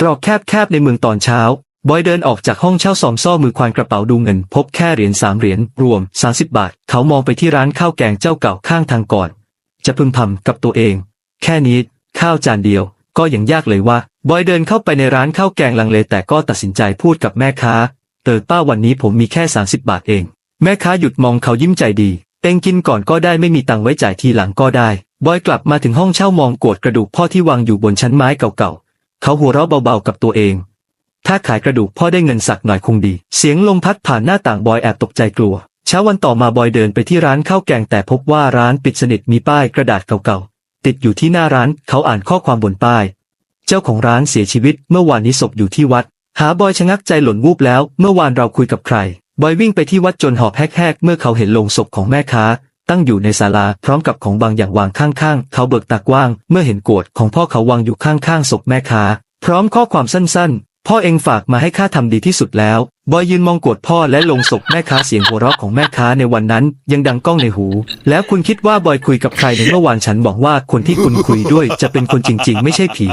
ตรอกแคบๆในเมืองตอนเช้า บอยเดินออกจากห้องเช่าซอมซ่อมือควานกระเป๋าดูเงิน พบแค่เหรียญสามเหรียญรวม30บาท เขามองไปที่ร้านข้าวแกงเจ้าเก่าข้างทางก่อน จะพึมพำกับตัวเอง แค่นี้ ข้าวจานเดียว ก็ยังยากเลยว่า บอยเดินเข้าไปในร้านข้าวแกงลังเลแต่ก็ตัดสินใจพูดกับแม่ค้า เติร์ป้าวันนี้ผมมีแค่30บาทเอง แม่ค้าหยุดมองเขายิ้มใจดีเต็งกินก่อนก็ได้ไม่มีตังค์ไว้จ่ายทีหลังก็ได้ บอยกลับมาถึงห้องเช่ามองโกรธกระดูกพ่อที่วางอยู่บนชั้นไม้เก่าๆ เขาหัวเราะเบาๆกับตัวเอง ถ้าขายกระดูกพ่อได้เงินสักหน่อยคงดี เสียงลมพัดผ่านหน้าต่างบอยแอบตกใจกลัว เช้าวันต่อมาบอยเดินไปที่ร้านข้าวแกงแต่พบว่าร้านปิดสนิทมีป้ายกระดาษเก่าๆ ติดอยู่ที่หน้าร้านเขาอ่านข้อความบนป้าย เจ้าของร้านเสียชีวิตเมื่อวานนี้ศพอยู่ที่วัด หาบอยชะงักใจหล่นวูบแล้ว เมื่อวานเราคุยกับใคร บอยวิ่งไปที่วัดจนหอบแหกๆ เมื่อเขาเห็นโลงศพของแม่ค้า ตั้งอยู่ในศาลาพร้อมกับของบางอย่างวางข้างๆ เขาเบิกตากว้าง เมื่อเห็นกรธของพ่อเขาวางอยู่ข้างๆศพแม่ค้า พร้อมข้อความสั้นๆ พ่อเองฝากมาให้ข้าทำดีที่สุดแล้ว บอยยืนมองกรธพ่อและลงศพแม่ค้าเสียงหัวเราะของแม่ค้าในวันนั้น ยังดังก้องในหู แล้วคุณคิดว่าบอยคุยกับใครในเมื่อวานฉันบอกว่าคนที่คุณคุยด้วยจะเป็นคนจริง ๆ ไม่ใช่ผี